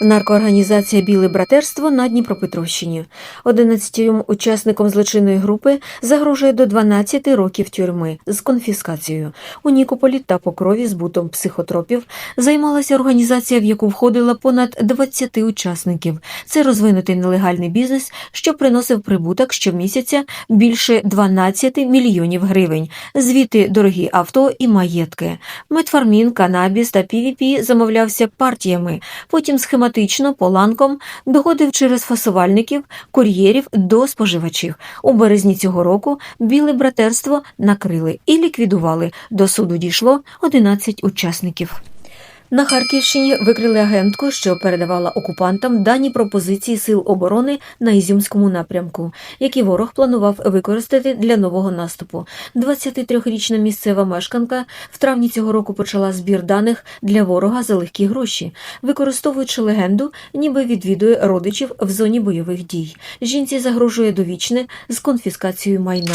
Наркоорганізація Біле братерство на Дніпропетровщині. 11 учасникам злочинної групи загрожує до 12 років тюрми з конфіскацією. У Нікополі та Покрові збутом психотропів займалася організація, в яку входило понад 20 учасників. Це розвинутий нелегальний бізнес, що приносив прибуток щомісяця більше 12 мільйонів гривень. Звідти дорогі авто і маєтки. Метформін, канабіс та PVP замовлявся партіями, потім схематично по ланкам доходив через фасувальників, кур'єрів до споживачів. У березні цього року біле братерство накрили і ліквідували. До суду дійшло 11 учасників. На Харківщині викрили агентку, що передавала окупантам дані пропозиції сил оборони на Ізюмському напрямку, які ворог планував використати для нового наступу. 23-річна місцева мешканка в травні цього року почала збір даних для ворога за легкі гроші, використовуючи легенду, ніби відвідує родичів в зоні бойових дій. Жінці загрожує довічне з конфіскацією майна.